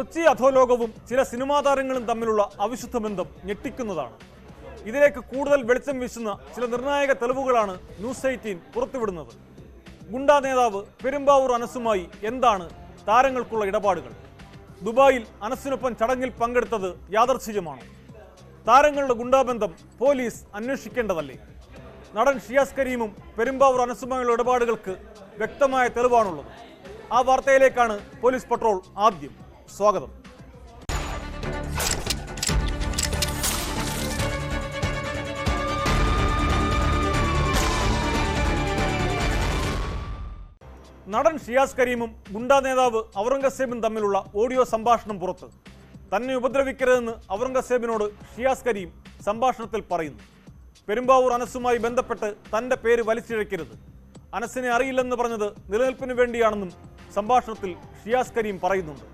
കൊച്ചി അധോലോകവും ചില സിനിമാ താരങ്ങളും തമ്മിലുള്ള അവിശുദ്ധ ബന്ധം ഞെട്ടിക്കുന്നതാണ്. ഇതിലേക്ക് കൂടുതൽ വെളിച്ചം വീശുന്ന ചില നിർണായക തെളിവുകളാണ് ന്യൂസ് എയ്റ്റീൻ പുറത്തുവിടുന്നത്. ഗുണ്ടാ നേതാവ് പെരുമ്പാവൂർ അനസുമായി എന്താണ് താരങ്ങൾക്കുള്ള ഇടപാടുകൾ? ദുബായിൽ അനസിനൊപ്പം ചടങ്ങിൽ പങ്കെടുത്തത് യാദർച്ഛികമാണ്. താരങ്ങളുടെ ഗുണ്ടാബന്ധം പോലീസ് അന്വേഷിക്കേണ്ടതല്ലേ? നടൻ ഷിയാസ് കരീമും പെരുമ്പാവൂർ അനസുമായുള്ള ഇടപാടുകൾക്ക് വ്യക്തമായ തെളിവാണുള്ളത്. ആ വാർത്തയിലേക്കാണ് പോലീസ് പട്രോൾ ആദ്യം. സ്വാഗതം. നടൻ ഷിയാസ് കരീമും ഗുണ്ടാ നേതാവ് ഔറംഗസേബും തമ്മിലുള്ള ഓഡിയോ സംഭാഷണം പുറത്ത്. തന്നെ ഉപദ്രവിക്കരുതെന്ന് ഔറംഗസേബിനോട് ഷിയാസ് കരീം സംഭാഷണത്തിൽ പറയുന്നു. പെരുമ്പാവൂർ അനസുമായി ബന്ധപ്പെട്ട് തന്റെ പേര് വലിച്ചിഴക്കരുത്. അനസിനെ അറിയില്ലെന്ന് പറഞ്ഞത് നിലനിൽപ്പിന് വേണ്ടിയാണെന്നും സംഭാഷണത്തിൽ ഷിയാസ് കരീം പറയുന്നുണ്ട്.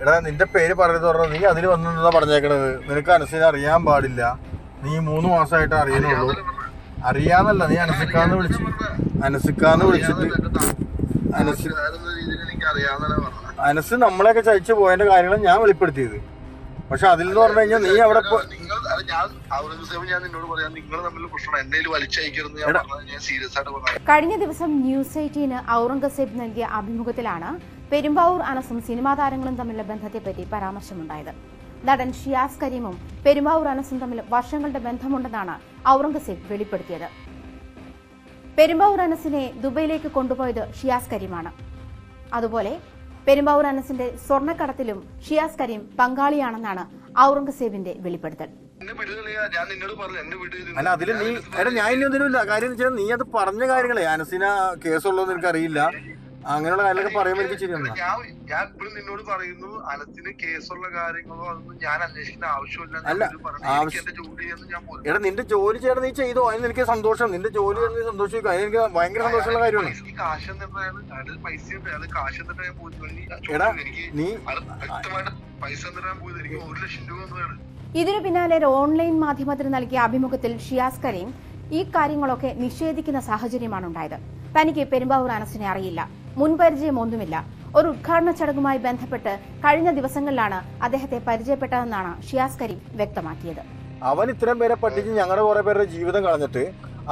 എടാ നിന്റെ പേര് പറയുന്നത് പറഞ്ഞു നീ അതിന് വന്നെന്നാ പറഞ്ഞേക്കണത്? നിനക്ക് അനുസരിച്ച് അറിയാൻ പാടില്ല. നീ മൂന്ന് മാസമായിട്ട് അറിയുന്നുള്ളൂ അറിയാന്നല്ല നീ അനുസിക്കാന്ന് വിളിച്ചു. അനുസിക്കാന്ന് വിളിച്ചിട്ട്. അനസ് അനസ് നമ്മളെയൊക്കെ ചതിച്ചു പോയതിന്റെ കാര്യങ്ങൾ ഞാൻ വെളിപ്പെടുത്തിയത്. പക്ഷെ അതിൽ നിന്ന് പറഞ്ഞു കഴിഞ്ഞാൽ നീ അവിടെ പോ- നിങ്ങൾ അത് ഞാൻ ഔറംഗസേബ് ഞാൻ നിന്നോട് പറയാം നിങ്ങൾ തമ്മിൽ പ്രശ്നം. എന്നെ വലിച്ചയക്കരുത് ഞാൻ എടാ. ഞാൻ സീരിയസ് ആയിട്ട് പറഞ്ഞത് കഴിഞ്ഞ ദിവസം ന്യൂസ് എയ്റ്റീന് ഔറംഗസേബ് നൽകിയ അഭിമുഖത്തിലാണ് പെരുമ്പാവൂർ അനസും സിനിമാ താരങ്ങളും തമ്മിലുള്ള ബന്ധത്തെപ്പറ്റി പരാമർശമുണ്ടായത്. നടൻ ഷിയാസ് കരീമും പെരുമ്പാവൂർ അനസും തമ്മിൽ വർഷങ്ങളുടെ ബന്ധമുണ്ടെന്നാണ് ഔറംഗസേബ് വെളിപ്പെടുത്തിയത്. പെരുമ്പാവൂർ അനസിനെ ദുബൈയിലേക്ക് കൊണ്ടുപോയത് ഷിയാസ് കരീമാണ്. അതുപോലെ പെരുമ്പാവൂർ അനസിന്റെ സ്വർണക്കടത്തിലും ഷിയാസ് കരീം പങ്കാളിയാണെന്നാണ് ഔറംഗസേബിന്റെ വെളിപ്പെടുത്തൽ. അല്ല അതിൽ നീ എടാ ഞാൻ ഇനി ഒന്നിനുമില്ല കാര്യം നീ അത് പറഞ്ഞ കാര്യങ്ങളെ. അനസിന കേസുള്ളതെന്ന് എനിക്ക് അറിയില്ല അങ്ങനെയുള്ള കാര്യങ്ങളൊക്കെ പറയുമ്പോൾ എനിക്ക് ശരിയാണ് ഞാൻ ഞാൻ ഇപ്പോഴും നിന്നോട് പറയുന്നു അനത്തിന് കേസുള്ള കാര്യങ്ങളോ അതൊന്നും ഞാൻ അന്വേഷിക്കേണ്ട ആവശ്യമില്ല എടാ നിന്റെ ജോലി ചെയ്യണം നീ ചെയ്തോ? അതിന് എനിക്ക് സന്തോഷം. നിന്റെ ജോലി ചെയ്ത് നീ സന്തോഷിക്കും. അതിന് എനിക്ക് ഭയങ്കര സന്തോഷമുള്ള കാര്യമാണ്. കാശ് പൈസ എടാ, നീ പൈസ പോയത്. എനിക്ക് ഒരു ലക്ഷം രൂപ ഇതിനു പിന്നാലെ ഒരു ഓൺലൈൻ മാധ്യമത്തിന് നൽകിയ അഭിമുഖത്തിൽ ഷിയാസ് കരീം ഈ കാര്യങ്ങളൊക്കെ നിഷേധിക്കുന്ന സാഹചര്യമാണ് ഉണ്ടായത്. തനിക്ക് പെരുമ്പാവൂർ അനസിനെ അറിയില്ല. മുൻപരിചയം ഒന്നുമില്ല ഒരു ഉദ്ഘാടന ചടങ്ങുമായി ബന്ധപ്പെട്ട് കഴിഞ്ഞ ദിവസങ്ങളിലാണ് അദ്ദേഹത്തെ പരിചയപ്പെട്ടതെന്നാണ് ഷിയാസ് കരീം വ്യക്തമാക്കിയത്. അവൻ ഇത്രയും പേരെ പഠിച്ച് ഞങ്ങളുടെ കുറെ പേരുടെ ജീവിതം കളഞ്ഞിട്ട്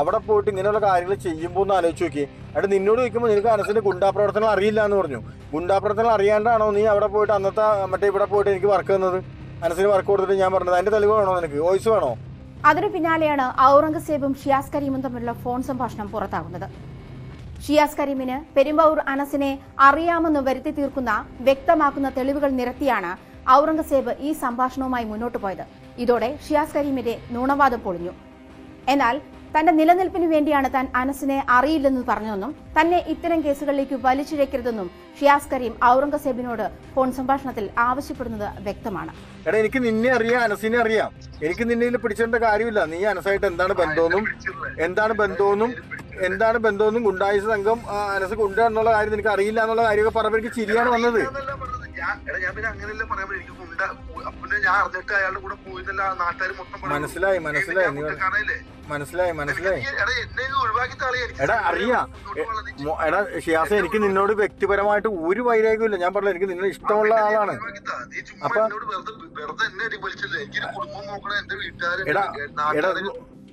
അവിടെ പോയിട്ട് ഇങ്ങനെയുള്ള കാര്യങ്ങൾ ചെയ്യുമ്പോൾ ഒന്ന് ആലോചിച്ച് നോക്കി. അവിടെ നിന്നോട് ചോദിക്കുമ്പോൾ നിനക്ക് അനസിന്റെ ഗുണ്ടാപ്രവർത്തനം അറിയില്ല എന്ന് പറഞ്ഞു. ഗുണ്ടാപ്രവർത്തനം അറിയാണ്ടാണോ നീ അവിടെ പോയിട്ട് അന്നത്തെ മറ്റേ ഇവിടെ പോയിട്ട് എനിക്ക് വർക്ക് തന്നത്? അനസിന് വർക്ക് കൊടുത്തിട്ട് ഞാൻ പറഞ്ഞത്. അതിന്റെ തെളിവ് വേണോ നിനക്ക്? വോയിസ് വേണോ? അതിനു പിന്നാലെയാണ് ഔറംഗസേബും ഷിയാസ് കരീമും തമ്മിലുള്ള ഫോൺ സംഭാഷണം പുറത്താകുന്നത് ഷിയാസ് കരീമിന് പെരുമ്പാവൂർ അനസിനെ അറിയാമെന്ന് വരുത്തി തീർക്കുന്ന വ്യക്തമാക്കുന്ന തെളിവുകൾ നിരത്തിയാണ് ഔറംഗസേബ് ഈ സംഭാഷണവുമായി മുന്നോട്ട് പോയത്. ഇതോടെ ഷിയാസ് കരീമിന്റെ നുണവാദം പൊളിഞ്ഞു. എന്നാൽ തന്റെ നിലനിൽപ്പിന് വേണ്ടിയാണ് താൻ അനസിനെ അറിയില്ലെന്ന് പറഞ്ഞതെന്നും തന്നെ ഇത്തരം കേസുകളിലേക്ക് വലിച്ചിഴക്കരുതെന്നും ഷിയാസ് കരീം ഔറംഗസേബിനോട് ഫോൺ സംഭാഷണത്തിൽ ആവശ്യപ്പെടുന്നത് വ്യക്തമാണ്. എടാ എനിക്ക് നിന്നെ അറിയാം അനസിനെ അറിയാം. എനിക്ക് നിന്നെ പിടിച്ചേണ്ട കാര്യമില്ല. നീ അനസായിട്ട് എന്താണ് ബന്ധമെന്നും എന്താണ് ബന്ധമെന്നും എന്താണ് ബന്ധമെന്നും ഗുണ്ടായ സംഘം അനസ് ഗുണ്ട എന്നുള്ള കാര്യം നിനക്ക് അറിയില്ല എന്നുള്ള കാര്യമൊക്കെ പറഞ്ഞപ്പോൾ എനിക്ക് ചിരിയാണ് വന്നത്. മനസ്സിലായി, മനസ്സിലായി. മനസ്സിലായി മനസ്സിലായി. എടാ അറിയാം. എടാ ഷിയാസ എനിക്ക് നിന്നോട് വ്യക്തിപരമായിട്ട് ഒരു വൈരാഗ്യമില്ല ഞാൻ പറഞ്ഞു എനിക്ക് നിന്നെ ഇഷ്ടമുള്ള ആളാണ്. ഒഴിവാക്കി നീ ചുമ്മാ അപ്പൊ- എന്നോട് വെറുതെ വെറുതെ എന്നെ അടി വലിച്ചില്ലേ കുടുംബം നോക്കണം എന്റെ വീട്ടുകാരെ എടാ എടാ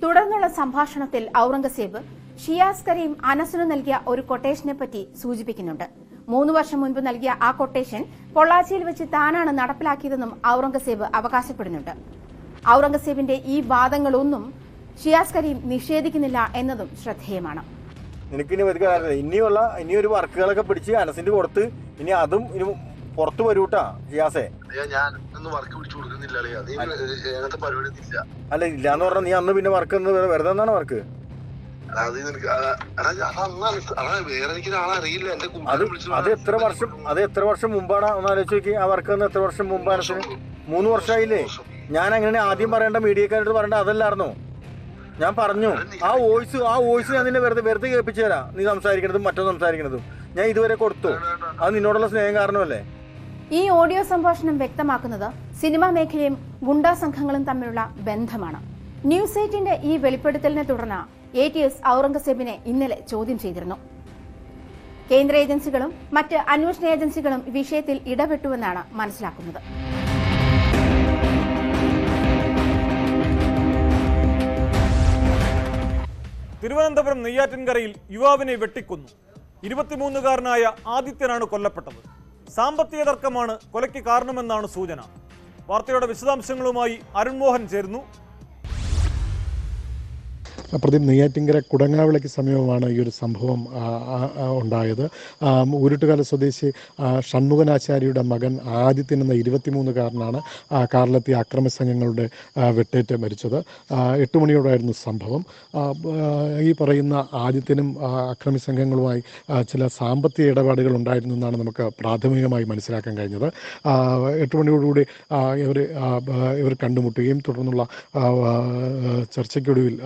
തുടർന്നുള്ള സംഭാഷണത്തിൽ ഔറംഗസേബ് ഷിയാസ് കരീം അനസിന് നൽകിയ ഒരു കൊട്ടേഷനെ പറ്റി സൂചിപ്പിക്കുന്നുണ്ട്. മൂന്ന് വർഷം മുൻപ് നൽകിയ ആ കൊട്ടേഷൻ പൊള്ളാച്ചിയിൽ വെച്ച് താനാണ് നടപ്പിലാക്കിയതെന്നും ഔറംഗസേബ് അവകാശപ്പെടുന്നുണ്ട്. ഔറംഗസേബിന്റെ ഈ വാദങ്ങളൊന്നും ഷിയാസ് കരീം നിഷേധിക്കുന്നില്ല എന്നതും ശ്രദ്ധേയമാണ്. നിനക്കിനി ഇനിയുള്ള ഇനിയൊരു വർക്കുകളൊക്കെ പിടിച്ച് അനസിന്റെ കൊടുത്ത് ഇനി അതും ഇനി പുറത്തു വരൂട്ടാ ഇല്ല. അല്ല ഇല്ലാന്ന് പറഞ്ഞാൽ നീ അന്ന് പിന്നെ വർക്ക് വെറുതെ എന്താണ് വർക്ക് അത് എത്ര വർഷം അത് എത്ര വർഷം മുമ്പാണ്? ഒന്ന് ആലോചിച്ചു നോക്കി. ആ വർക്ക് എത്ര വർഷം മുമ്പാണ് മൂന്ന് വർഷമായില്ലേ? ഞാൻ അങ്ങനെ ആദ്യം പറയേണ്ട മീഡിയക്കാരോട് പറയേണ്ട അതല്ലായിരുന്നു? ഞാൻ പറഞ്ഞു. ആ വോയിസ് ആ വോയിസ് ഞാൻ നിന്നെ വെറുതെ വെറുതെ കേൾപ്പിച്ചു തരാം. നീ സംസാരിക്കണതും മറ്റോ സംസാരിക്കണതും. ഞാൻ ഇതുവരെ കൊടുത്തു. അത് നിന്നോടുള്ള സ്നേഹം കാരണമല്ലേ? ഈ ഓഡിയോ സംഭാഷണം വ്യക്തമാക്കുന്നത് സിനിമാ മേഖലയും ഗുണ്ടാ സംഘങ്ങളും തമ്മിലുള്ള ബന്ധമാണ്. ന്യൂസ് എയ്റ്റിന്റെ ഈ വെളിപ്പെടുത്തലിനെ തുടർന്ന് എ ടി എസ് ഔറംഗസേബിനെ ഇന്നലെ ചോദ്യം ചെയ്തിരുന്നു. കേന്ദ്ര ഏജൻസികളും മറ്റ് അന്വേഷണ ഏജൻസികളും വിഷയത്തിൽ ഇടപെട്ടുവെന്നാണ് മനസ്സിലാക്കുന്നത്. തിരുവനന്തപുരം നെയ്യാറ്റിൻകരയിൽ യുവാവിനെ വെട്ടിക്കൊന്നു. ഇരുപത്തിമൂന്നുകാരനായ ആദിത്യനാണ് കൊല്ലപ്പെട്ടത്. സാമ്പത്തിക തർക്കമാണ് കൊലയ്ക്ക് കാരണമെന്നാണ് സൂചന. വാർത്തയുടെ വിശദാംശങ്ങളുമായി അരുൺമോഹൻ ചേരുന്നു. പ്രതി നെയ്യാറ്റിങ്കര കുടങ്ങാവിളയ്ക്ക് സമീപമാണ് ഈ ഒരു സംഭവം ഉണ്ടായത്. ഊരുട്ടുകാല സ്വദേശി ഷൺമുഖനാചാര്യയുടെ മകൻ ആദിത്യൻ എന്ന ഇരുപത്തിമൂന്നുകാരനാണ് കാറിലെത്തിയ അക്രമ സംഘങ്ങളുടെ വെട്ടേറ്റ് മരിച്ചത്. എട്ട് മണിയോടായിരുന്നു സംഭവം. ഈ പറയുന്ന ആദിത്യനും അക്രമി സംഘങ്ങളുമായി ചില സാമ്പത്തിക ഇടപാടുകൾ ഉണ്ടായിരുന്നു എന്നാണ് നമുക്ക് പ്രാഥമികമായി മനസ്സിലാക്കാൻ കഴിഞ്ഞത്. എട്ട് മണിയോടുകൂടി ഇവർ ഇവർ കണ്ടുമുട്ടുകയും തുടർന്നുള്ള ചർച്ചയ്ക്കൊടുവിൽ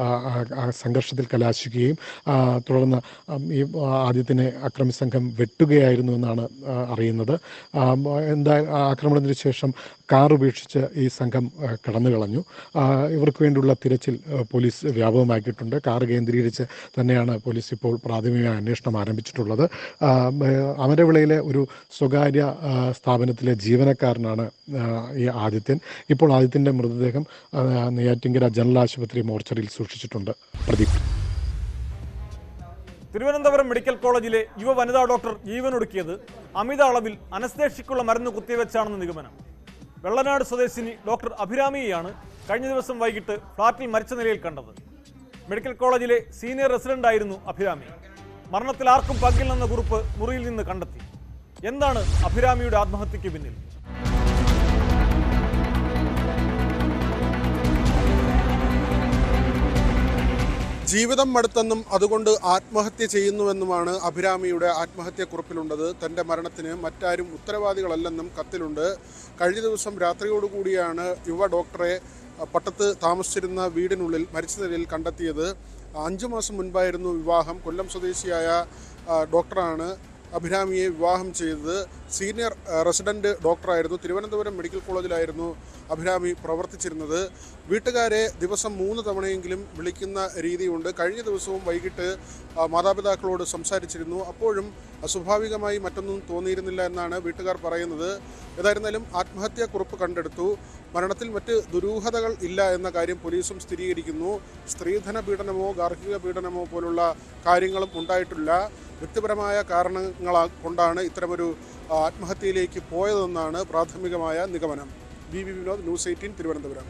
സംഘർഷത്തിൽ കലാശിക്കുകയും തുടർന്ന് ഈ ആദ്യത്തിനെ അക്രമി സംഘം വെട്ടുകയായിരുന്നു എന്നാണ് അറിയുന്നത്. എന്താ ആക്രമണത്തിന് ശേഷം കാർ ഉപേക്ഷിച്ച് ഈ സംഘം കടന്നു കളഞ്ഞു ഇവർക്ക് വേണ്ടിയുള്ള തിരച്ചിൽ പോലീസ് വ്യാപകമാക്കിയിട്ടുണ്ട്. കാർ കേന്ദ്രീകരിച്ച് തന്നെയാണ് പോലീസ് ഇപ്പോൾ പ്രാഥമിക അന്വേഷണം ആരംഭിച്ചിട്ടുള്ളത്. അമരവിളയിലെ ഒരു സ്വകാര്യ സ്ഥാപനത്തിലെ ജീവനക്കാരനാണ് ഈ ആദിത്യൻ. ഇപ്പോൾ ആദിത്യന്റെ മൃതദേഹം നെയ്യാറ്റിങ്കര ജനറൽ ആശുപത്രി മോർച്ചറിയിൽ സൂക്ഷിച്ചിട്ടുണ്ട്. പ്രദീപ്. തിരുവനന്തപുരം മെഡിക്കൽ കോളേജിലെ യുവ വനിതാ ഡോക്ടർ ജീവനൊടുക്കിയത് അമിത അളവിൽ അനസ്തേഷ്യക്കുള്ള മരുന്ന് കുത്തിവെച്ചാണെന്ന് നിഗമനം. വെള്ളനാട് സ്വദേശിനി ഡോക്ടർ അഭിരാമിയെയാണ് കഴിഞ്ഞ ദിവസം വൈകിട്ട് ഫ്ളാറ്റിൽ മരിച്ച നിലയിൽ കണ്ടത്. മെഡിക്കൽ കോളേജിലെ സീനിയർ റെസിഡന്റ് ആയിരുന്നു അഭിരാമി. മരണത്തിൽ ആർക്കും പങ്കില്ലെന്ന കുറിപ്പ് മുറിയിൽ നിന്ന് കണ്ടെത്തി. എന്താണ് അഭിരാമിയുടെ ആത്മഹത്യയ്ക്ക് പിന്നിൽ? ജീവിതം മടുത്തെന്നും അതുകൊണ്ട് ആത്മഹത്യ ചെയ്യുന്നുവെന്നുമാണ് അഭിരാമിയുടെ ആത്മഹത്യക്കുറിപ്പിലുള്ളത്. തന്റെ മരണത്തിന് മറ്റാരും ഉത്തരവാദികളല്ലെന്നും കത്തിലുണ്ട്. കഴിഞ്ഞ ദിവസം രാത്രിയോടുകൂടിയാണ് യുവ ഡോക്ടറെ പട്ടത്ത് താമസിച്ചിരുന്ന വീടിനുള്ളിൽ മരിച്ച നിലയിൽ കണ്ടെത്തിയത്. അഞ്ചു മാസം മുൻപായിരുന്നു വിവാഹം. കൊല്ലം സ്വദേശിയായ ഡോക്ടറാണ്. അഭിരാമിയെ വിവാഹം ചെയ്തത് സീനിയർ റെസിഡന്റ് ഡോക്ടറായിരുന്നു. തിരുവനന്തപുരം മെഡിക്കൽ കോളേജിലായിരുന്നു അഭിരാമി പ്രവർത്തിച്ചിരുന്നത്. വീട്ടുകാരെ ദിവസം മൂന്ന് തവണയെങ്കിലും വിളിക്കുന്ന രീതിയുണ്ട്. കഴിഞ്ഞ ദിവസവും വൈകിട്ട് മാതാപിതാക്കളോട് സംസാരിച്ചിരുന്നു. അപ്പോഴും അസ്വാഭാവികമായി മറ്റൊന്നും തോന്നിയിരുന്നില്ല എന്നാണ് വീട്ടുകാർ പറയുന്നത്. ഏതായിരുന്നാലും ആത്മഹത്യാക്കുറിപ്പ് കണ്ടെടുത്തു. മരണത്തിൽ മറ്റ് ദുരൂഹതകൾ ഇല്ല എന്ന കാര്യം പോലീസും സ്ഥിരീകരിക്കുന്നു. സ്ത്രീധന പീഡനമോ ഗാർഹിക പീഡനമോ പോലുള്ള കാര്യങ്ങളും ഉണ്ടായിട്ടില്ല. വ്യക്തിപരമായ കാരണങ്ങളാ കൊണ്ടാണ് ഇത്തരമൊരു ആത്മഹത്യയിലേക്ക് പോയതെന്നാണ് പ്രാഥമികമായ നിഗമനം. B V Vinod News Eighteen Thiruvananthapuram.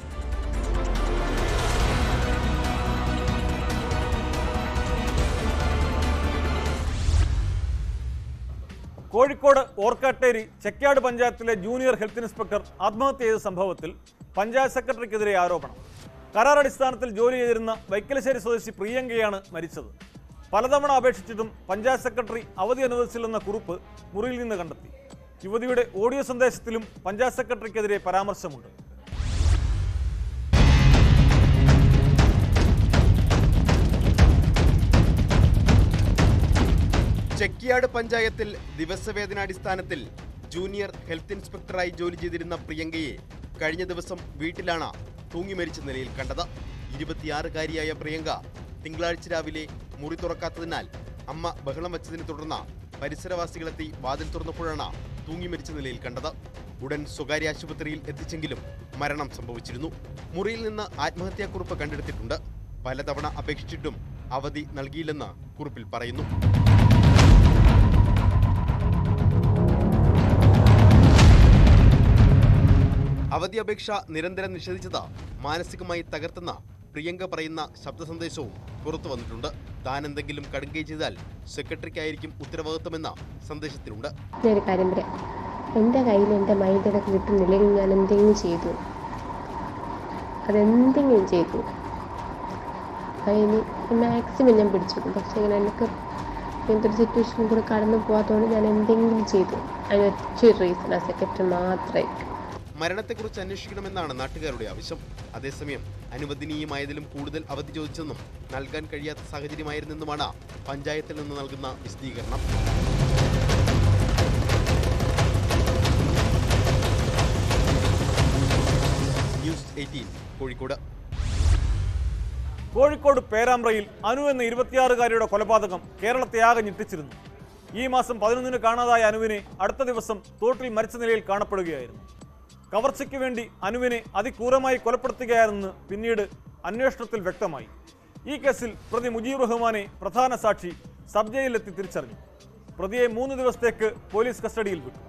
Kozhikode Orkkatteri Chekkad പഞ്ചായത്തിലെ ജൂനിയർ ഹെൽത്ത് ഇൻസ്പെക്ടർ ആത്മഹത്യ ചെയ്ത സംഭവത്തിൽ പഞ്ചായത്ത് സെക്രട്ടറിക്കെതിരെ ആരോപണം. കരാർ അടിസ്ഥാനത്തിൽ ജോലി ചെയ്തിരുന്ന വൈക്കലശ്ശേരി സ്വദേശി പ്രിയങ്കയാണ് മരിച്ചത്. പലതവണ അപേക്ഷിച്ചിട്ടും പഞ്ചായത്ത് സെക്രട്ടറി അവധി അനുവദിച്ചില്ലെന്ന കുറിപ്പ് മുറിയിൽ നിന്ന് കണ്ടെത്തി. യുവതിയുടെ ഓഡിയോ സന്ദേശത്തിലും പഞ്ചായത്ത് സെക്രട്ടറിക്കെതിരെ പരാമർശമുണ്ട്. ചെക്കിയാട് പഞ്ചായത്തിൽ ദിവസവേതനാടിസ്ഥാനത്തിൽ ജൂനിയർ ഹെൽത്ത് ഇൻസ്പെക്ടറായി ജോലി ചെയ്തിരുന്ന പ്രിയങ്കയെ കഴിഞ്ഞ ദിവസം വീട്ടിലാണ് തൂങ്ങി മരിച്ച നിലയിൽ കണ്ടത്. ഇരുപത്തിയാറുകാരിയായ പ്രിയങ്ക തിങ്കളാഴ്ച രാവിലെ മുറി തുറക്കാത്തതിനാൽ അമ്മ ബഹളം വെച്ചതിനെ തുടർന്ന് പരിസരവാസികളെത്തി വാതിൽ തുറന്നപ്പോഴാണ് തൂങ്ങി മരിച്ച നിലയിൽ കണ്ടത്. ഉടൻ സ്വകാര്യ ആശുപത്രിയിൽ എത്തിച്ചെങ്കിലും മരണം സംഭവിച്ചിരുന്നു. മുറിയിൽ നിന്ന് ആത്മഹത്യാക്കുറിപ്പ് കണ്ടെടുത്തിട്ടുണ്ട്. പലതവണ അപേക്ഷിച്ചിട്ടും അവധി നൽകിയില്ലെന്ന് കുറിപ്പിൽ പറയുന്നു. അവധി അപേക്ഷ നിരന്തരം നിഷേധിച്ചത് മാനസികമായി തകർത്തെന്ന പ്രിയങ്ക പറയുന്ന ശബ്ദ സന്ദേശവും പുറത്തു വന്നിട്ടുണ്ട്. താൻ എന്തെങ്കിലും കടുങ്കൈ ചെയ്താൽ സെക്രട്ടറിക്കായിരിക്കും ഉത്തരവാദിത്വമെന്ന സന്ദേശത്തിലുണ്ട്. എന്റെ കാര്യം കയ്യിൽ എന്റെ മൈൻഡിലൊക്കെ കിട്ടുന്നില്ലെങ്കിൽ ഞാൻ എന്തെങ്കിലും ചെയ്തു. അതെന്തെങ്കിലും ചെയ്തു. അതിന് മാക്സിമം ഞാൻ പിടിച്ചു. പക്ഷേ ഇങ്ങനെ എനിക്ക് ഇങ്ങനത്തെ ഒരു സിറ്റുവേഷനിൽ കൂടെ കടന്നു പോകാത്തതുകൊണ്ട് ഞാൻ എന്തെങ്കിലും ചെയ്തു. അതിന് ഒറ്റ റീസൺ ആ സെക്രട്ടറി മാത്രമായിരിക്കും മരണത്തെക്കുറിച്ച് അന്വേഷിക്കണമെന്നാണ് നാട്ടുകാരുടെ ആവശ്യം. അതേസമയം അനുവദനീയമായതിലും കൂടുതൽ അവധി ചോദിച്ചെന്നും നൽകാൻ കഴിയാത്ത സാഹചര്യമായിരുന്നെന്നുമാണ് പഞ്ചായത്തിൽ നിന്ന് നൽകുന്ന വിശദീകരണം. കോഴിക്കോട്. കോഴിക്കോട് പേരാമ്പ്രയിൽ അനു എന്ന ഇരുപത്തിയാറുകാരിയുടെ കൊലപാതകം കേരളത്തെ ആകെ ഞെട്ടിച്ചിരുന്നു. ഈ മാസം പതിനൊന്നിന് കാണാതായ അനുവിനെ അടുത്ത ദിവസം തോട്ടിൽ മരിച്ച നിലയിൽ കാണപ്പെടുകയായിരുന്നു. കവർച്ചയ്ക്ക് വേണ്ടി അനുവിനെ അതിക്രൂരമായി കൊലപ്പെടുത്തുകയാണെന്ന് പിന്നീട് അന്വേഷണത്തിൽ വ്യക്തമായി. ഈ കേസിൽ പ്രതി മുജീബ് റഹ്മാനെ പ്രധാന സാക്ഷി സബ് ജയിലിലെത്തി തിരിച്ചറിഞ്ഞു. പ്രതിയെ മൂന്ന് ദിവസത്തേക്ക് പോലീസ് കസ്റ്റഡിയിൽ വിട്ടു.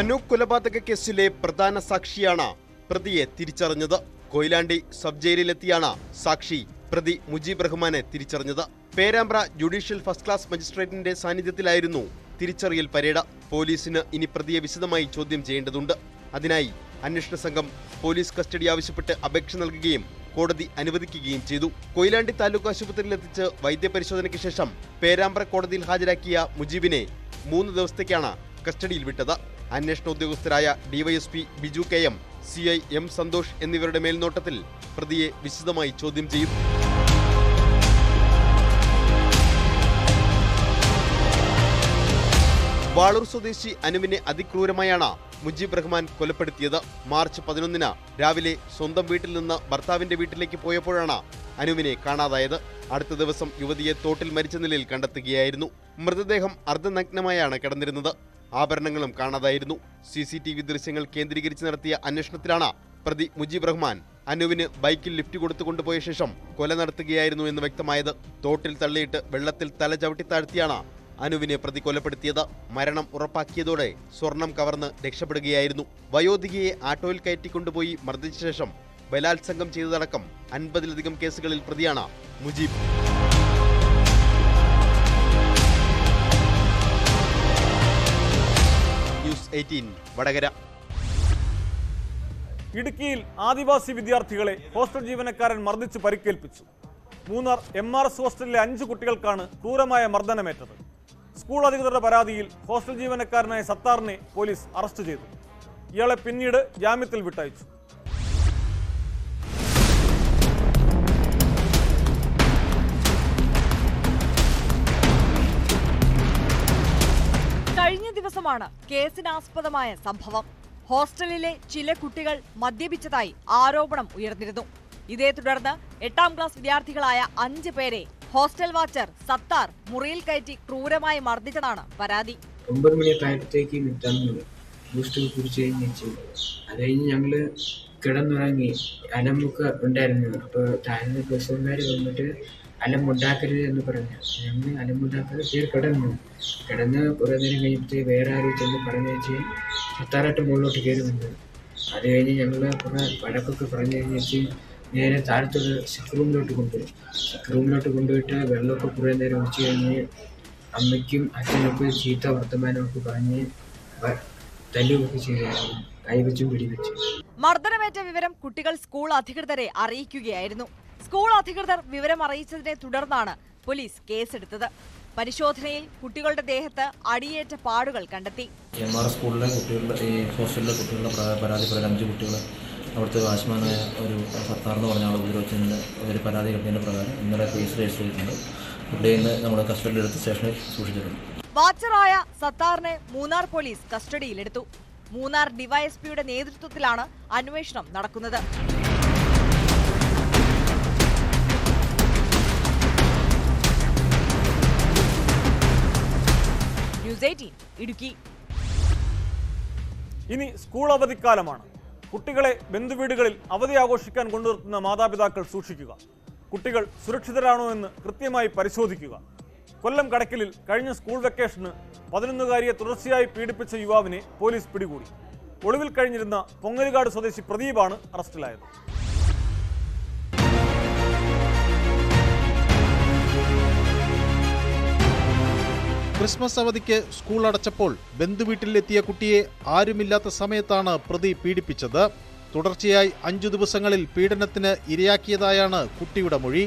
അനൂപ് കൊലപാതക കേസിലെ പ്രധാന സാക്ഷിയാണ് പ്രതിയെ തിരിച്ചറിഞ്ഞത്. കൊയിലാണ്ടി സബ് ജയിലിലെത്തിയാണ് സാക്ഷി പ്രതി മുജീബ് റഹ്മാനെ തിരിച്ചറിഞ്ഞത്. പേരാമ്പ്ര ജുഡീഷ്യൽ ഫസ്റ്റ് ക്ലാസ് മജിസ്ട്രേറ്റിന്റെ സാന്നിധ്യത്തിലായിരുന്നു തിരിച്ചറിയൽ പരേഡ്. പോലീസിന് ഇനി പ്രതിയെ വിശദമായി ചോദ്യം ചെയ്യേണ്ടതുണ്ട്. അതിനായി അന്വേഷണ സംഘം പോലീസ് കസ്റ്റഡി ആവശ്യപ്പെട്ട് അപേക്ഷ നൽകുകയും കോടതി അനുവദിക്കുകയും ചെയ്തു. കൊയിലാണ്ടി താലൂക്ക് ആശുപത്രിയിലെത്തിച്ച് വൈദ്യപരിശോധനയ്ക്ക് ശേഷം പേരാമ്പ്ര കോടതിയിൽ ഹാജരാക്കിയ മുജീബിനെ മൂന്ന് ദിവസത്തേക്കാണ് കസ്റ്റഡിയിൽ വിട്ടത്. അന്വേഷണ ഉദ്യോഗസ്ഥരായ DYSP Biju K M C I M Santhosh എന്നിവരുടെ മേൽനോട്ടത്തിൽ പ്രതിയെ വിശദമായി ചോദ്യം ചെയ്യും. വാളൂർ സ്വദേശി അനുവിനെ അതിക്രൂരമായാണ് മുജീബ് റഹ്മാൻ കൊലപ്പെടുത്തിയത്. മാർച്ച് പതിനൊന്നിന് രാവിലെ സ്വന്തം വീട്ടിൽ നിന്ന് ഭർത്താവിന്റെ വീട്ടിലേക്ക് പോയപ്പോഴാണ് അനുവിനെ കാണാതായത്. അടുത്ത ദിവസം യുവതിയെ തോട്ടിൽ മരിച്ച നിലയിൽ കണ്ടെത്തുകയായിരുന്നു. മൃതദേഹം അർദ്ധനഗ്നമായാണ് കിടന്നിരുന്നത്. ആഭരണങ്ങളും കാണാതായിരുന്നു. സി സി ടി വി ദൃശ്യങ്ങൾ കേന്ദ്രീകരിച്ച് നടത്തിയ അന്വേഷണത്തിലാണ് പ്രതി മുജീബ് റഹ്മാൻ അനുവിന് ബൈക്കിൽ ലിഫ്റ്റ് കൊടുത്തു കൊണ്ടുപോയ ശേഷം കൊല നടത്തുകയായിരുന്നു എന്ന് വ്യക്തമായത്. തോട്ടിൽ തള്ളിയിട്ട് വെള്ളത്തിൽ തല ചവിട്ടി താഴ്ത്തിയാണ് അനുവിനെ പ്രതി കൊലപ്പെടുത്തിയത് മരണം ഉറപ്പാക്കിയതോടെ സ്വർണം കവർന്ന് രക്ഷപ്പെടുകയായിരുന്നു. വയോധികയെ ആട്ടോയിൽ കയറ്റിക്കൊണ്ടുപോയി മർദ്ദിച്ച ശേഷം ബലാത്സംഗം ചെയ്തതടക്കം അൻപതിലധികം കേസുകളിൽ പ്രതിയാണ് മുജീബ്. News eighteen Vadakara. ഇടുക്കിയിൽ ആദിവാസി വിദ്യാർത്ഥികളെ ഹോസ്റ്റൽ ജീവനക്കാരൻ മർദ്ദിച്ച് പരിക്കേൽപ്പിച്ചു. മൂന്നാർ എം ആർ എസ് ഹോസ്റ്റലിലെ അഞ്ച് കുട്ടികൾക്കാണ് ക്രൂരമായ മർദ്ദനമേറ്റത്. സ്കൂൾ അധികൃതരുടെ പരാതിയിൽ ഹോസ്റ്റൽ ജീവനക്കാരനായ സത്താറിനെ പോലീസ് അറസ്റ്റ് ചെയ്തു. ഇയാളെ പിന്നീട് ജാമ്യത്തിൽ വിട്ടയച്ചു. കഴിഞ്ഞ ദിവസമാണ് കേസിനാസ്പദമായ സംഭവം. ഹോസ്റ്റലിലെ ചില കുട്ടികൾ മദ്യപിച്ചതായി ആരോപണം ഉയർന്നിരുന്നു. ഇതേ തുടർന്ന് എട്ടാം ക്ലാസ് വിദ്യാർത്ഥികളായ അഞ്ച് പേരെ ഹോസ്റ്റൽ വാച്ചർ സത്താർ മുറിയിൽ കയറ്റി ക്രൂരമായി മർദ്ദിച്ചതാണ് പരാതി. ഒമ്പത് മണി ആയപ്പോഴത്തേക്ക് വിട്ടു ബൂസ്റ്റ് കുടിച്ച് കഴിഞ്ഞ് അത് കഴിഞ്ഞ് ഞങ്ങൾ കിടന്നുറങ്ങി. അലമൊക്കെ ഉണ്ടായിരുന്നു. അപ്പോൾ താഴ്ന്ന പ്രൊഫസർമാർ വന്നിട്ട് അലമ്പുണ്ടാക്കരുത് എന്ന് പറഞ്ഞു. ഞങ്ങൾ അലമ്പുണ്ടാക്കാതെ പേര് കിടന്നു. കിടന്ന് കുറേ നേരം കഴിഞ്ഞിട്ട് വേറെ ആരും ചെന്ന് പറഞ്ഞു വെച്ച് സത്താറായിട്ട് മുകളിലോട്ട് കയറി വന്നു. അത് കഴിഞ്ഞ് ഞങ്ങൾ കുറേ വഴക്കൊക്കെ പറഞ്ഞു കഴിഞ്ഞിട്ട് നേരെ താഴത്തൊരു സിക്ക് റൂമിലോട്ട് കൊണ്ടുപോയി സിക്ക് റൂമിലോട്ട് കൊണ്ടുപോയിട്ട് വെള്ളമൊക്കെ കുറേ നേരം ഒഴിച്ച് കഴിഞ്ഞ് അമ്മയ്ക്കും അച്ഛനൊക്കെ ചീത്ത വർത്തമാനമൊക്കെ പറഞ്ഞ് തല്ലുകയൊക്കെ ചെയ്തായിരുന്നു കൈവച്ചും പിടിവെച്ചു മർദ്ദനമേറ്റ വിവരം കുട്ടികൾ സ്കൂൾ അധികൃതരെ അറിയിക്കുകയായിരുന്നു. സ്കൂൾ അധികൃതർ വിവരം അറിയിച്ചതിനെ തുടർന്നാണ് പോലീസ് കേസെടുത്തത്. പരിശോധനയിൽ കുട്ടികളുടെ ദേഹത്ത് അടിയേറ്റ പാടുകൾ കണ്ടെത്തി. എം ആർ സ്കൂളിലെ കുട്ടികളുടെ ഈ ഹോസ്റ്റലിലെ കുട്ടികളുടെ പ്ര- പരാതി പ്രകാരം അഞ്ച് കുട്ടികൾ അവിടുത്തെ വാച്ച്മാനായ ഒരു സർക്കാർ എന്ന് പറഞ്ഞ ആൾ ഉപദ്രവിച്ചതിന്റെ ഒരു പരാതി കിട്ടിയതിന്റെ പ്രകാരം ഇന്നലെ കേസ് രജിസ്റ്റർ ചെയ്തിട്ടുണ്ട്. കുട്ടിയിൽ നിന്ന് നമ്മൾ കസ്റ്റഡിയിൽ കസ്റ്റഡിയിലെടുത്ത് സ്റ്റേഷനിൽ സൂക്ഷിച്ചിട്ടുണ്ട്. വാച്ചറായ സത്താറിനെ മൂന്നാർ പോലീസ് കസ്റ്റഡിയിലെടുത്തു. മൂന്നാർ ഡിവൈഎസ്പിയുടെ നേതൃത്വത്തിലാണ് അന്വേഷണം നടക്കുന്നത്. News Eighteen Idukki. ഇനി സ്കൂൾ അവധിക്കാലമാണ്. കുട്ടികളെ ബന്ധുവീടുകളിൽ അവധി ആഘോഷിക്കാൻ കൊണ്ടുവരുത്തുന്ന മാതാപിതാക്കൾ സൂക്ഷിക്കുക. കുട്ടികൾ സുരക്ഷിതരാണോ എന്ന് കൃത്യമായി പരിശോധിക്കുക. കൊല്ലം കടക്കലിൽ കഴിഞ്ഞ സ്കൂൾ വെക്കേഷന് പതിനൊന്നുകാരിയെ തുടർച്ചയായി പീഡിപ്പിച്ച യുവാവിനെ പോലീസ് പിടികൂടി. ഒളിവിൽ കഴിഞ്ഞിരുന്ന പൊങ്ങലുകാട് സ്വദേശി പ്രദീപാണ് അറസ്റ്റിലായത്. ക്രിസ്മസ് അവധിക്ക് സ്കൂൾ അടച്ചപ്പോൾ ബന്ധുവീട്ടിലെത്തിയ കുട്ടിയെ ആരുമില്ലാത്ത സമയത്താണ് പ്രതി പീഡിപ്പിച്ചത്. തുടർച്ചയായി അഞ്ചു ദിവസങ്ങളിൽ പീഡനത്തിന് ഇരയാക്കിയതായാണ് കുട്ടിയുടെ മൊഴി.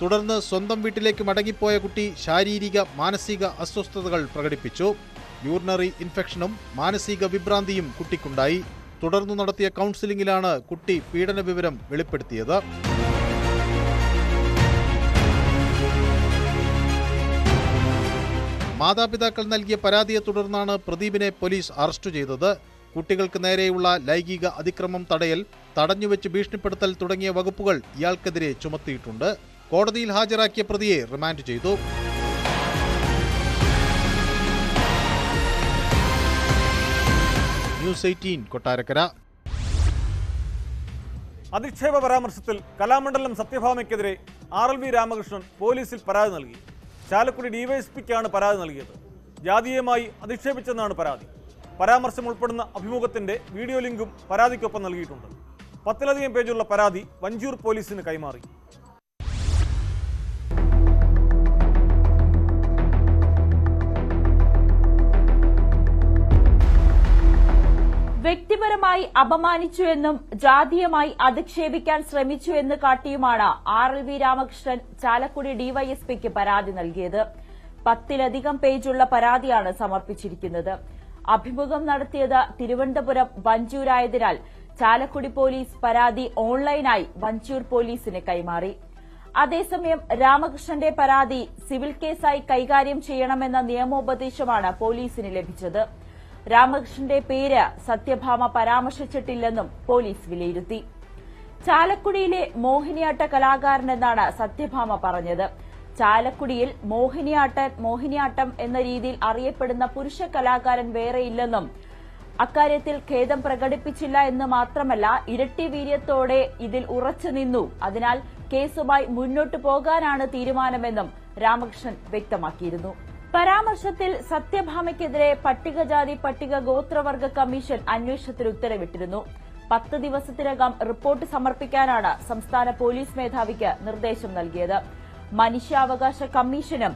തുടർന്ന് സ്വന്തം വീട്ടിലേക്ക് മടങ്ങിപ്പോയ കുട്ടി ശാരീരിക മാനസിക അസ്വസ്ഥതകൾ പ്രകടിപ്പിച്ചു. യൂറിനറി ഇൻഫെക്ഷനും മാനസിക വിഭ്രാന്തിയും കുട്ടിക്കുണ്ടായി. തുടർന്ന് നടത്തിയ കൗൺസിലിംഗിലാണ് കുട്ടി പീഡന വിവരം വെളിപ്പെടുത്തിയത്. മാതാപിതാക്കൾ നൽകിയ പരാതിയെ തുടർന്നാണ് പ്രദീപിനെ പോലീസ് അറസ്റ്റ് ചെയ്തത്. കുട്ടികൾക്ക് നേരെയുള്ള ലൈംഗിക അതിക്രമം തടയൽ തടഞ്ഞുവെച്ച് ഭീഷണിപ്പെടുത്തൽ തുടങ്ങിയ വകുപ്പുകൾ ഇയാൾക്കെതിരെ ചുമത്തിയിട്ടുണ്ട്. കോടതിയിൽ ഹാജരാക്കിയ പ്രതിയെ റിമാൻഡ് ചെയ്തു. News Eighteen Kottarakkara. അധിക്ഷേപ പരാമർശത്തിൽ കലാമണ്ഡലം സത്യഭാമയ്ക്കെതിരെ ആർ എൽ വി രാമകൃഷ്ണൻ പോലീസിൽ പരാതി നൽകി. ചാലക്കുടി ഡിവൈഎസ്പിക്കാണ് പരാതി നൽകിയത്. ജാതീയമായി അധിക്ഷേപിച്ചെന്നാണ് പരാതി. പരാമർശം ഉൾപ്പെടുന്ന അഭിമുഖത്തിന്റെ വീഡിയോ ലിങ്കും പരാതിക്കൊപ്പം നൽകിയിട്ടുണ്ട്. പത്തിലധികം പേജുള്ള പരാതി വഞ്ചൂർ പോലീസിന് കൈമാറി. വ്യക്തിപരമായി അപമാനിച്ചുവെന്നും ജാതീയമായി അധിക്ഷേപിക്കാൻ ശ്രമിച്ചുവെന്ന് കാട്ടിയുമാണ് R L V Ramakrishnan Chalakudy ഡിവൈഎസ്പിക്ക് പരാതി നൽകിയത്. പത്തിലധികം പേജുള്ള പരാതിയാണ് സമർപ്പിച്ചിരിക്കുന്നത്. അഭിമുഖം നടത്തിയത് തിരുവനന്തപുരം വഞ്ചൂരായതിനാൽ ചാലക്കുടി പോലീസ് പരാതി ഓൺലൈനായി വഞ്ചൂർ പോലീസിന് കൈമാറി. അതേസമയം രാമകൃഷ്ണന്റെ പരാതി സിവിൽ കേസായി കൈകാര്യം ചെയ്യണമെന്ന നിയമോപദേശമാണ് പോലീസിന് ലഭിച്ചത്. രാമകൃഷ്ണന്റെ പേര് സത്യഭാമ പരാമർശിച്ചിട്ടില്ലെന്നും പോലീസ് വിലയിരുത്തി. ചാലക്കുടിയിലെ മോഹിനിയാട്ട കലാകാരനെന്നാണ് സത്യഭാമ പറഞ്ഞത്. ചാലക്കുടിയിൽ മോഹിനിയാട്ടൻ മോഹിനിയാട്ടം എന്ന രീതിയിൽ അറിയപ്പെടുന്ന പുരുഷ കലാകാരൻ വേറെയില്ലെന്നും അക്കാര്യത്തിൽ ഖേദം പ്രകടിപ്പിച്ചില്ല എന്ന് മാത്രമല്ല ഇരട്ടി വീര്യത്തോടെ ഇതിൽ ഉറച്ചു നിന്നു. അതിനാൽ കേസുമായി മുന്നോട്ടു പോകാനാണ് തീരുമാനമെന്നും രാമകൃഷ്ണൻ വ്യക്തമാക്കിയിരുന്നു. പരാമർശത്തിൽ സത്യഭാമയ്ക്കെതിരെ പട്ടികജാതി പട്ടിക ഗോത്രവർഗ കമ്മീഷൻ അന്വേഷണത്തിന് ഉത്തരവിട്ടിരുന്നു. പത്ത് ദിവസത്തിനകം റിപ്പോർട്ട് സമർപ്പിക്കാനാണ് സംസ്ഥാന പോലീസ് മേധാവിക്ക് നിർദ്ദേശം നൽകിയത്. മനുഷ്യാവകാശ കമ്മീഷനും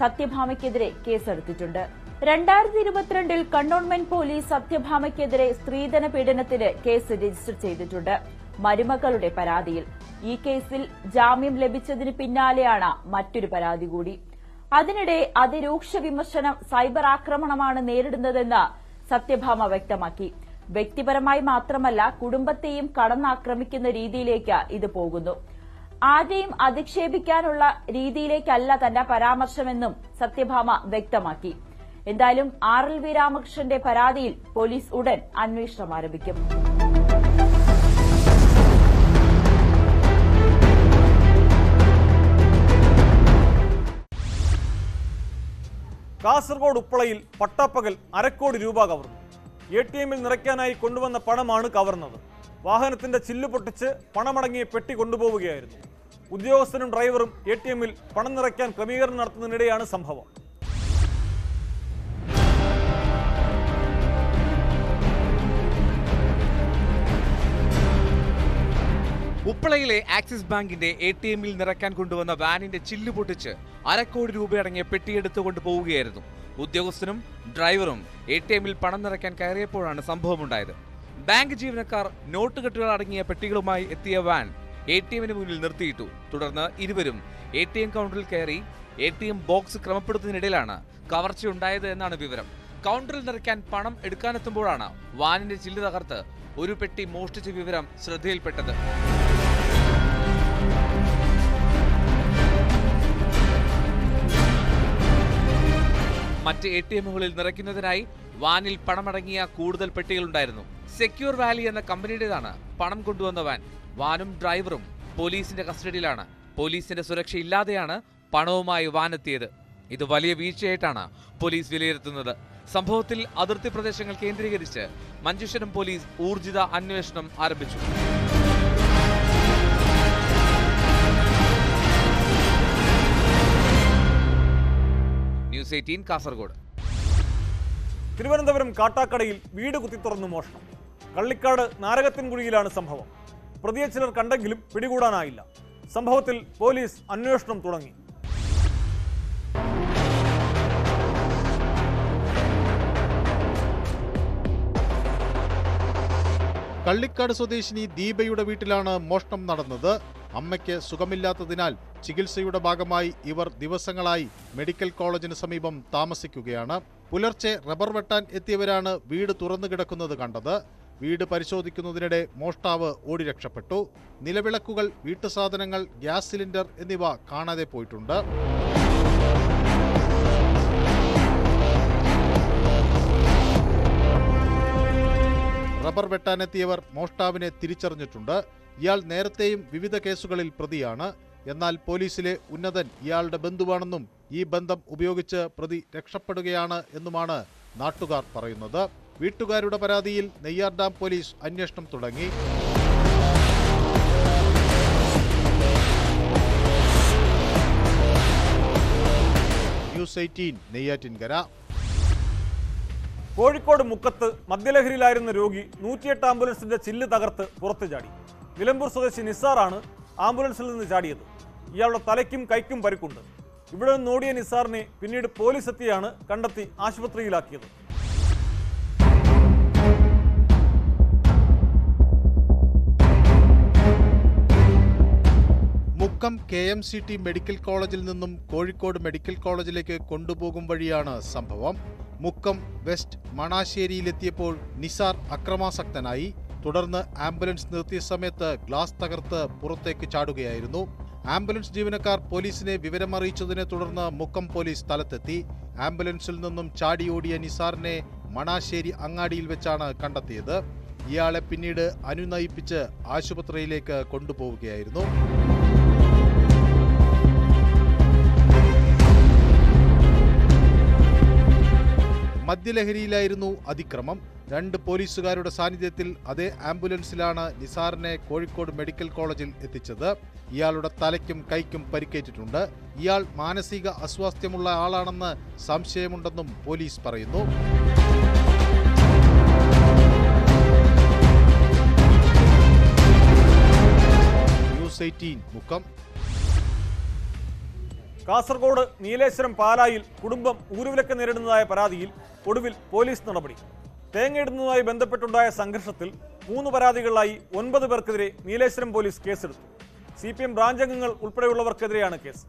സത്യഭാമയ്ക്കെതിരെ കേസെടുത്തിട്ടുണ്ട്. രണ്ടായിരത്തി ഇരുപത്തിരണ്ടിൽ കണ്ടോൺമെന്റ് പോലീസ് സത്യഭാമയ്ക്കെതിരെ സ്ത്രീധന പീഡനത്തിന് കേസ് രജിസ്റ്റർ ചെയ്തിട്ടുണ്ട്. മരുമകളുടെ പരാതിയിൽ. ഈ കേസിൽ ജാമ്യം ലഭിച്ചതിന് പിന്നാലെയാണ് മറ്റൊരു പരാതി കൂടി. അതിനിടെ അതിരൂക്ഷ വിമർശനം സൈബർ ആക്രമണമാണ് നേരിടുന്നതെന്ന് സത്യഭാമ വ്യക്തമാക്കി. വ്യക്തിപരമായി മാത്രമല്ല കുടുംബത്തെയും കടന്നാക്രമിക്കുന്ന രീതിയിലേക്ക് ഇത് പോകുന്നു. ആരെയും അധിക്ഷേപിക്കാനുള്ള രീതിയിലേക്കല്ല തന്റെ പരാമർശമെന്നും സത്യഭാമ വ്യക്തമാക്കി. എന്തായാലും ആർ എൽ വി രാമകൃഷ്ണന്റെ പരാതിയിൽ പോലീസ് ഉടൻ അന്വേഷണം ആരംഭിക്കും. കാസർഗോഡ് ഉപ്പളയിൽ പട്ടാപ്പകൽ അരക്കോടി രൂപ കവർന്നു. എ ടി എമ്മിൽ നിറയ്ക്കാനായി കൊണ്ടുവന്ന പണമാണ് കവർന്നത്. വാഹനത്തിന്റെ ചില്ലു പൊട്ടിച്ച് പണമടങ്ങിയ പെട്ടി കൊണ്ടുപോവുകയായിരുന്നു. ഉദ്യോഗസ്ഥനും ഡ്രൈവറും എ ടി എമ്മിൽ പണം നിറയ്ക്കാൻ ക്രമീകരണം നടത്തുന്നതിനിടെയാണ് സംഭവം. ഉപ്പളയിലെ ആക്സിസ് ബാങ്കിന്റെ എ ടി എമ്മിൽ നിറയ്ക്കാൻ കൊണ്ടുവന്ന വാനിന്റെ ചില്ല് പൊട്ടിച്ച് അരക്കോടി രൂപയടങ്ങിയ പെട്ടിയെടുത്തുകൊണ്ട് പോവുകയായിരുന്നു. ഉദ്യോഗസ്ഥനും ഡ്രൈവറും എ ടി എമ്മിൽ പണം നിറയ്ക്കാൻ കയറിയപ്പോഴാണ് സംഭവമുണ്ടായത്. ബാങ്ക് ജീവനക്കാർ നോട്ട് കെട്ടുകൾ അടങ്ങിയ പെട്ടികളുമായി എത്തിയ വാൻ എ ടി എമ്മിന് മുന്നിൽ നിർത്തിയിട്ടു. തുടർന്ന് ഇരുവരും എ ടി എം കൗണ്ടറിൽ കയറി എ ടി എം ബോക്സ് ക്രമപ്പെടുത്തുന്നതിനിടയിലാണ് കവർച്ചയുണ്ടായത് എന്നാണ് വിവരം. കൗണ്ടറിൽ നിറയ്ക്കാൻ പണം എടുക്കാനെത്തുമ്പോഴാണ് വാനിന്റെ ചില്ല് തകർത്ത് ഒരു പെട്ടി മോഷ്ടിച്ച വിവരം ശ്രദ്ധയിൽപ്പെട്ടത്. മറ്റ് എ ടി എമ്മുകളിൽ നിറയ്ക്കുന്നതിനായി വാനിൽ പണമടങ്ങിയ കൂടുതൽ പെട്ടികളുണ്ടായിരുന്നു. സെക്യൂർ വാലി എന്ന കമ്പനിയുടേതാണ് പണം കൊണ്ടുവന്ന വാൻ. വാനും ഡ്രൈവറും പോലീസിന്റെ കസ്റ്റഡിയിലാണ്. പോലീസിന്റെ സുരക്ഷ ഇല്ലാതെയാണ് പണവുമായി വാൻ എത്തിയത്. ഇത് വലിയ വീഴ്ചയായിട്ടാണ് പോലീസ് വിലയിരുത്തുന്നത്. സംഭവത്തിൽ അതിർത്തി പ്രദേശങ്ങൾ കേന്ദ്രീകരിച്ച് മഞ്ചേശ്വരം പോലീസ് ഊർജിത അന്വേഷണം ആരംഭിച്ചു. News eighteen Kasaragod. തിരുവനന്തപുരം കാട്ടാക്കടയിൽ വീട് കുത്തിത്തുറന്ന് മോഷണം. കള്ളിക്കാട് നാരകത്തിൻകുഴിയിലാണ് സംഭവം. പ്രതിയെ ചിലർ കണ്ടെങ്കിലും പിടികൂടാനായില്ല. സംഭവത്തിൽ പോലീസ് അന്വേഷണം തുടങ്ങി. കള്ളിക്കാട് സ്വദേശിനി ദീപയുടെ വീട്ടിലാണ് മോഷണം നടന്നത്. അമ്മയ്ക്ക് സുഖമില്ലാത്തതിനാൽ ചികിത്സയുടെ ഭാഗമായി ഇവർ ദിവസങ്ങളായി മെഡിക്കൽ കോളേജിന് സമീപം താമസിക്കുകയാണ്. പുലർച്ചെ റബ്ബർ വെട്ടാൻ എത്തിയവരാണ് വീട് തുറന്നു കിടക്കുന്നത് കണ്ടത്. വീട് പരിശോധിക്കുന്നതിനിടെ മോഷ്ടാവ് ഓടി രക്ഷപ്പെട്ടു. നിലവിളക്കുകൾ വീട്ടുസാധനങ്ങൾ ഗ്യാസ് സിലിണ്ടർ എന്നിവ കാണാതെ പോയിട്ടുണ്ട്. റബ്ബർ വെട്ടാനെത്തിയവർ മോഷ്ടാവിനെ തിരിച്ചറിഞ്ഞിട്ടുണ്ട്. ഇയാൾ നേരത്തെയും വിവിധ കേസുകളിൽ പ്രതിയാണ്. എന്നാൽ പോലീസിലെ ഉന്നതൻ ഇയാളുടെ ബന്ധുവാണെന്നും ഈ ബന്ധം ഉപയോഗിച്ച് പ്രതി രക്ഷപ്പെടുകയാണ് എന്നുമാണ് നാട്ടുകാർ പറയുന്നത്. വീട്ടുകാരുടെ പരാതിയിൽ നെയ്യാർ ഡാം പോലീസ് അന്വേഷണം തുടങ്ങി. ന്യൂസ് എയ്റ്റീൻ നെയ്യാറ്റിൻകര കോഴിക്കോട് മുക്കത്ത് മദ്യലഹരിയിലായിരുന്ന രോഗി നൂറ്റിയെട്ട് ആംബുലൻസിന്റെ ചില്ല് തകർത്ത് പുറത്തു ചാടി. നിലമ്പൂർ സ്വദേശി നിസാറാണ് ആംബുലൻസിൽ നിന്ന് ചാടിയത്. ഇയാളുടെ തലയ്ക്കും കൈക്കും പരിക്കുണ്ട്. ഇവിടെ നിന്ന് ഓടിയ നിസാറിനെ പിന്നീട് പോലീസ് എത്തിയാണ് കണ്ടെത്തി ആശുപത്രിയിലാക്കിയത്. Mukkam K M C T medical കോളേജിൽ നിന്നും കോഴിക്കോട് മെഡിക്കൽ കോളേജിലേക്ക് കൊണ്ടുപോകും വഴിയാണ് സംഭവം. മുക്കം വെസ്റ്റ് മണാശ്ശേരിയിലെത്തിയപ്പോൾ നിസാർ അക്രമാസക്തനായി. തുടർന്ന് ആംബുലൻസ് നിർത്തിയ സമയത്ത് ഗ്ലാസ് തകർത്ത് പുറത്തേക്ക് ചാടുകയായിരുന്നു. ആംബുലൻസ് ജീവനക്കാർ പോലീസിനെ വിവരമറിയിച്ചതിനെ തുടർന്ന് മുക്കം പോലീസ് സ്ഥലത്തെത്തി. ആംബുലൻസിൽ നിന്നും ചാടിയോടിയ നിസാറിനെ മണാശ്ശേരി അങ്ങാടിയിൽ വെച്ചാണ് കണ്ടെത്തിയത്. ഇയാളെ പിന്നീട് അനുനയിപ്പിച്ച് ആശുപത്രിയിലേക്ക് കൊണ്ടുപോവുകയായിരുന്നു. മദ്യലഹരിയിലായിരുന്നു അതിക്രമം. രണ്ട് പോലീസുകാരുടെ സാന്നിധ്യത്തിൽ അതേ ആംബുലൻസിലാണ് നിസാറിനെ കോഴിക്കോട് മെഡിക്കൽ കോളേജിൽ എത്തിച്ചത്. ഇയാളുടെ തലയ്ക്കും കൈക്കും പരിക്കേറ്റിട്ടുണ്ട്. ഇയാൾ മാനസിക അസ്വാസ്ഥ്യമുള്ള ആളാണെന്ന് സംശയമുണ്ടെന്നും പോലീസ് പറയുന്നു. കാസർഗോഡ് നീലേശ്വരം പാലായിൽ കുടുംബം ഊരുവിലക്ക് നേരിടുന്നതായ പരാതിയിൽ ഒടുവിൽ പോലീസ് നടപടി. തേങ്ങയിടുന്നതുമായി ബന്ധപ്പെട്ടുണ്ടായ സംഘർഷത്തിൽ മൂന്ന് പരാതികളിലായി ഒൻപത് പേർക്കെതിരെ നീലേശ്വരം പോലീസ് കേസെടുത്തു. സി പി എം ബ്രാഞ്ച് അംഗങ്ങൾ ഉൾപ്പെടെയുള്ളവർക്കെതിരെയാണ് കേസ്.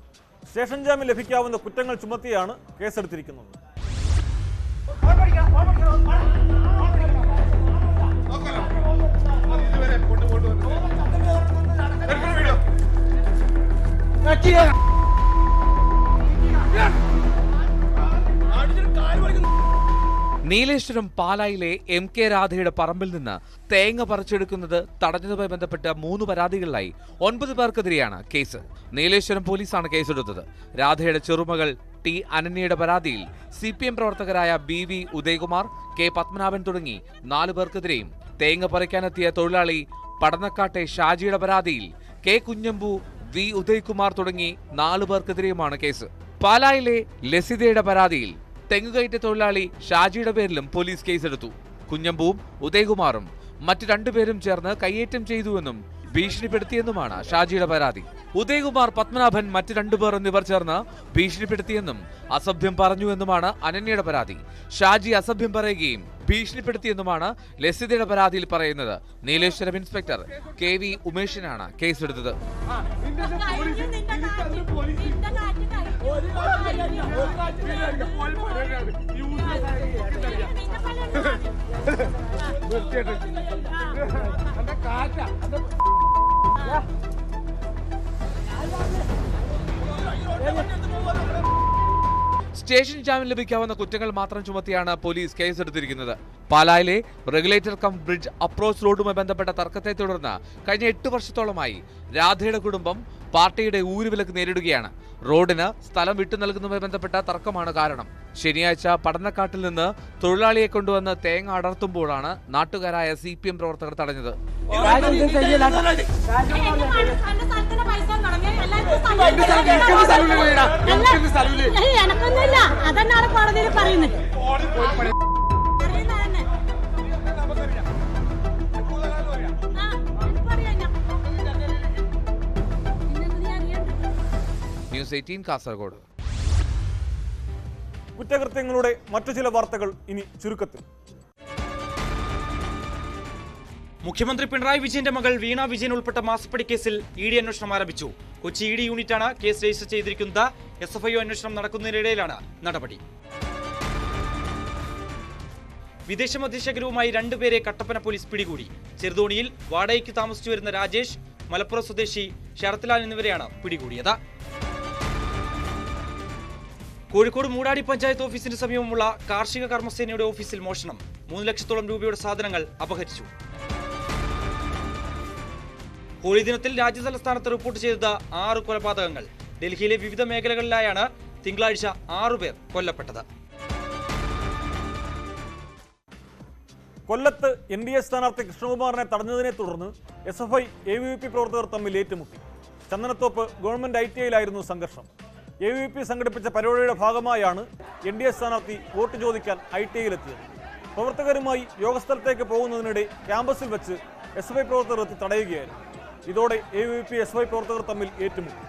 സ്റ്റേഷൻ ജാമ്യം ലഭിക്കാവുന്ന കുറ്റങ്ങൾ ചുമത്തിയാണ് കേസെടുത്തിരിക്കുന്നത്. നീലേശ്വരം പാലായിലെ എം കെ രാധയുടെ പറമ്പിൽ നിന്ന് തേങ്ങ പറിച്ചെടുക്കുന്നത് തടഞ്ഞതുമായി ബന്ധപ്പെട്ട മൂന്ന് പരാതികളിലായി ഒൻപത് പേർക്കെതിരെയാണ് കേസ്. നീലേശ്വരം പോലീസാണ് കേസെടുത്തത്. രാധയുടെ ചെറുമകൾ ടി അനന്യയുടെ പരാതിയിൽ സി പി എം പ്രവർത്തകരായ B V Udayakumar K Padmanabhan തുടങ്ങി നാലു പേർക്കെതിരെയും തേങ്ങ പറിക്കാനെത്തിയ തൊഴിലാളി പടന്നക്കാട്ടെ ഷാജിയുടെ പരാതിയിൽ കെ കുഞ്ഞമ്പു വി ഉദയകുമാർ തുടങ്ങി നാലു പേർക്കെതിരെയുമാണ് കേസ്. പാലായിലെ ലസിതയുടെ പരാതിയിൽ തെങ്ങുകയറ്റ തൊഴിലാളി ഷാജിയുടെ പേരിലും പോലീസ് കേസെടുത്തു. കുഞ്ഞമ്പുവും ഉദയകുമാറും മറ്റു രണ്ടുപേരും ചേർന്ന് കയ്യേറ്റം ചെയ്തുവെന്നും ഭീഷണിപ്പെടുത്തിയെന്നുമാണ് ഷാജിയുടെ പരാതി. ഉദയകുമാർ പത്മനാഭൻ മറ്റു രണ്ടുപേർ എന്നിവർ ചേർന്ന് ഭീഷണിപ്പെടുത്തിയെന്നും അസഭ്യം പറഞ്ഞുവെന്നുമാണ് അനന്യയുടെ പരാതി. ഷാജി അസഭ്യം പറയുകയും ഭീഷണിപ്പെടുത്തിയെന്നുമാണ് ലസിതയുടെ പരാതിയിൽ പറയുന്നത്. നീലേശ്വരം ഇൻസ്പെക്ടർ കെ വി ഉമേഷിനാണ് കേസെടുത്തത്. സ്റ്റേഷൻ ജാമ്യം ലഭിക്കാവുന്ന കുറ്റങ്ങൾ മാത്രം ചുമത്തിയാണ് പോലീസ് കേസെടുത്തിരിക്കുന്നത്. പാലായിലെ റെഗുലേറ്റർ കം ബ്രിഡ്ജ് അപ്രോച്ച് റോഡുമായി ബന്ധപ്പെട്ട തർക്കത്തെ തുടർന്ന് കഴിഞ്ഞ എട്ട് വർഷത്തോളമായി രാധയുടെ കുടുംബം പാർട്ടിയുടെ ഊരുവിലക്ക് നേരിടുകയാണ് റോഡിന് സ്ഥലം വിട്ടു നൽകുന്നതുമായി ബന്ധപ്പെട്ട തർക്കമാണ് കാരണം ശനിയാഴ്ച പടന്നക്കാട്ടിൽ നിന്ന് തൊഴിലാളിയെ കൊണ്ടുവന്ന് തേങ്ങ അടർത്തുമ്പോഴാണ് നാട്ടുകാരായ സി പി എം പ്രവർത്തകർ തടഞ്ഞത് എനക്കൊന്നുമില്ല അതന്നാണ് കോടതിയിൽ പറയുന്നത് ന്യൂസ് എയ്റ്റീൻ കാസർഗോഡ്. കുറ്റകൃത്യങ്ങളുടെ മറ്റു ചില വാർത്തകൾ ഇനി ചുരുക്കത്തിൽ. മുഖ്യമന്ത്രി പിണറായി വിജയന്റെ മകൾ വീണ വിജയൻ ഉൾപ്പെട്ട മാസപ്പടി കേസിൽ ഇ ഡി അന്വേഷണം ആരംഭിച്ചു. കൊച്ചി ഇ ഡി യൂണിറ്റാണ് കേസ് രജിസ്റ്റർ ചെയ്തിരിക്കുന്നത്. എസ് എഫ് ഐ അന്വേഷണം നടക്കുന്നതിനിടയിലാണ് നടപടി. വിദേശ മധ്യശേഖരവുമായി രണ്ടുപേരെ കട്ടപ്പന പോലീസ് പിടികൂടി. ചെറുതോണിയിൽ വാടകയ്ക്ക് താമസിച്ചു വരുന്ന രാജേഷ് മലപ്പുറം സ്വദേശി ശരത്ലാൽ എന്നിവരെയാണ് പിടികൂടിയത്. കോഴിക്കോട് മൂടാടി പഞ്ചായത്ത് ഓഫീസിന് സമീപമുള്ള കാർഷിക കർമ്മസേനയുടെ ഓഫീസിൽ മോഷണം. മൂന്ന് ലക്ഷത്തോളം രൂപയുടെ സാധനങ്ങൾ അപഹരിച്ചു. ഹോളി ദിനത്തിൽ രാജ്യതലസ്ഥാനത്ത് റിപ്പോർട്ട് ചെയ്ത ആറ് കൊലപാതകങ്ങൾ. ഡൽഹിയിലെ വിവിധ മേഖലകളിലായാണ് തിങ്കളാഴ്ച ആറുപേർ കൊല്ലപ്പെട്ടത്. കൊല്ലത്ത് എൻ ഡി എ സ്ഥാനാർത്ഥി കൃഷ്ണകുമാറിനെ തടഞ്ഞതിനെ തുടർന്ന് S F I A V P പ്രവർത്തകർ തമ്മിൽ ഏറ്റുമുട്ടി. ചന്ദനത്തോപ്പ് ഗവൺമെന്റ് ഐ ടി ഐയിലായിരുന്നു സംഘർഷം. എ വി പി സംഘടിപ്പിച്ച പരിപാടിയുടെ ഭാഗമായാണ് എൻ ഡി എ സ്ഥാനാർത്ഥി വോട്ട് ചോദിക്കാൻ ഐ ടി ഐയിലെത്തിയത്. പ്രവർത്തകരുമായി യോഗസ്ഥലത്തേക്ക് പോകുന്നതിനിടെ ക്യാമ്പസിൽ വെച്ച് എസ് വൈ പ്രവർത്തകർ എത്തി തടയുകയായിരുന്നു. ഇതോടെ A V P S Y പ്രവർത്തകർ തമ്മിൽ ഏറ്റുമുട്ടി.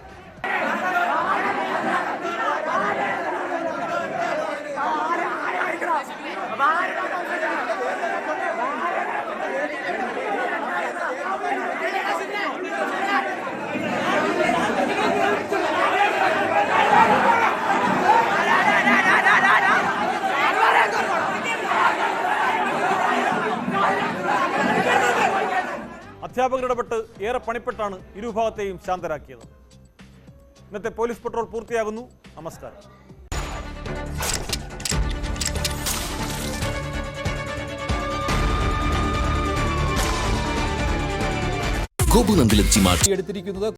അധ്യാപകർ ഇടപെട്ട് ഏറെ പണിപ്പെട്ടാണ് ഇരുവിഭാഗത്തെയും ശാന്തരാക്കിയത്. ഇന്നത്തെ പോലീസ് പട്രോൾ പൂർത്തിയാകുന്നു. നമസ്കാരം. ഗോപുനന്ദിലച്ചി മാറ്റി. എടുത്തിരിക്കുന്നത്